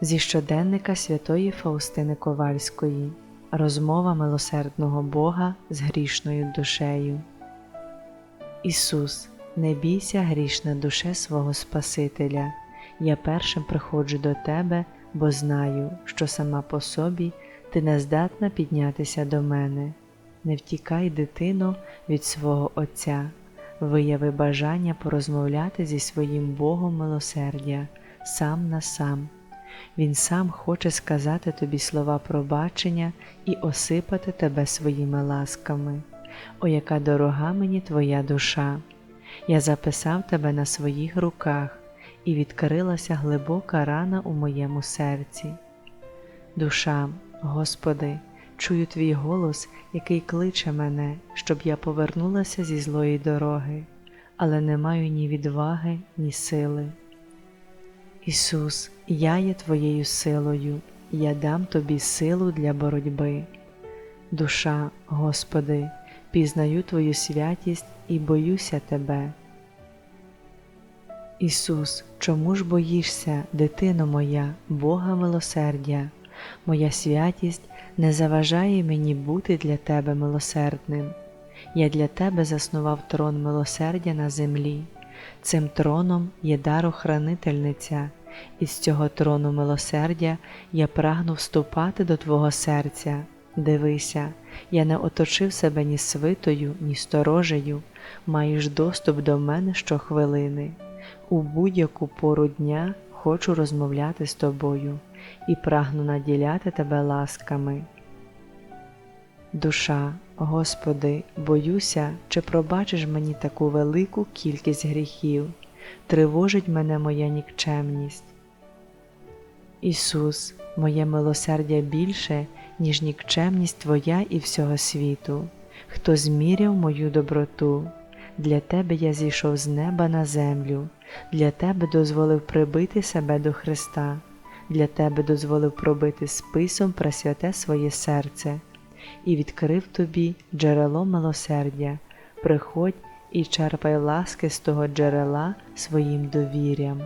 Зі щоденника святої Фаустини Ковальської Розмова милосердного Бога з грішною душею. Ісус, не бійся грішна душе свого Спасителя. Я першим приходжу до Тебе, бо знаю, що сама по собі ти не здатна піднятися до мене. Не втікай, дитино, від свого Отця, вияви бажання порозмовляти зі своїм Богом милосердя сам на сам. Він сам хоче сказати тобі слова пробачення і осипати тебе своїми ласками. О, яка дорога мені твоя душа! Я записав тебе на своїх руках, і відкрилася глибока рана у моєму серці. Душа, Господи, чую твій голос, який кличе мене, щоб я повернулася зі злої дороги, але не маю ні відваги, ні сили. Ісус, я є Твоєю силою, я дам Тобі силу для боротьби. Душа, Господи, пізнаю Твою святість і боюся Тебе. Ісус, чому ж боїшся, дитино моя, Бога милосердя, моя святість не заважає мені бути для Тебе милосердним. Я для Тебе заснував трон милосердя на землі. Цим троном є дарохранительниця, і з цього трону милосердя я прагну вступати до Твого серця. Дивися, я не оточив себе ні свитою, ні сторожею, маєш доступ до мене щохвилини. У будь-яку пору дня хочу розмовляти з тобою і прагну наділяти тебе ласками. Душа, Господи, боюся, чи пробачиш мені таку велику кількість гріхів, тривожить мене моя нікчемність. Ісус, моє милосердя більше, ніж нікчемність Твоя і всього світу, хто зміряв мою доброту. Для Тебе я зійшов з неба на землю, для Тебе дозволив прибити себе до Христа, для Тебе дозволив пробити списом пресвяте своє серце. І відкрив тобі джерело милосердя, приходь і черпай ласки з того джерела своїм довір'ям.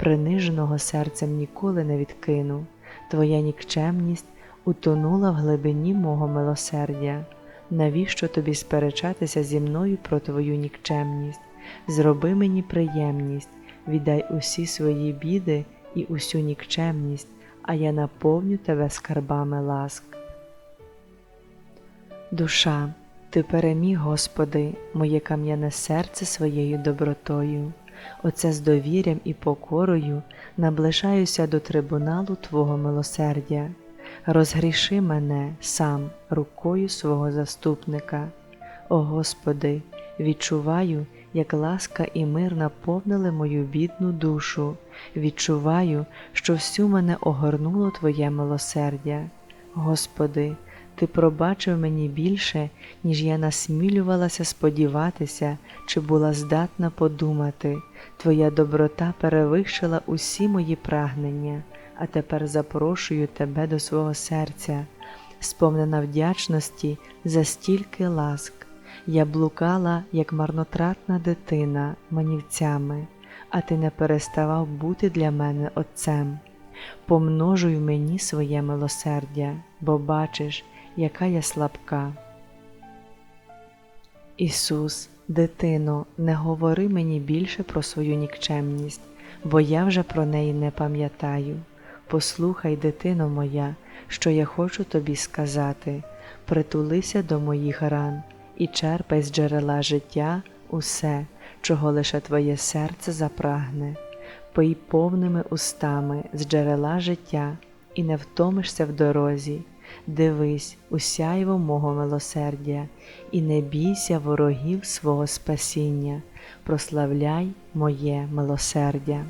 Приниженого серцем ніколи не відкину, твоя нікчемність утонула в глибині мого милосердя. Навіщо тобі сперечатися зі мною про твою нікчемність? Зроби мені приємність, віддай усі свої біди і усю нікчемність, а я наповню тебе скарбами ласк. Душа, ти переміг, Господи, моє кам'яне серце своєю добротою, оце з довір'ям і покорою наближаюся до трибуналу Твого милосердя, розгріши мене сам рукою свого заступника. О Господи, відчуваю, як ласка і мир наповнили мою бідну душу, відчуваю, що всю мене огорнуло Твоє милосердя. Господи, ти пробачив мені більше, ніж я насмілювалася сподіватися, чи була здатна подумати. Твоя доброта перевищила усі мої прагнення, а тепер запрошую тебе до свого серця, сповнена вдячності за стільки ласк. Я блукала, як марнотратна дитина, манівцями, а ти не переставав бути для мене Отцем. Помножуй мені своє милосердя, бо бачиш, яка я слабка. Ісус, дитино, не говори мені більше про свою нікчемність, бо я вже про неї не пам'ятаю. Послухай, дитино моя, що я хочу тобі сказати, притулися до моїх ран і черпай з джерела життя усе, чого лише твоє серце запрагне, пий повними устами з джерела життя і не втомишся в дорозі. Дивись, усяйво мого милосердя, і не бійся ворогів свого спасіння, прославляй моє милосердя.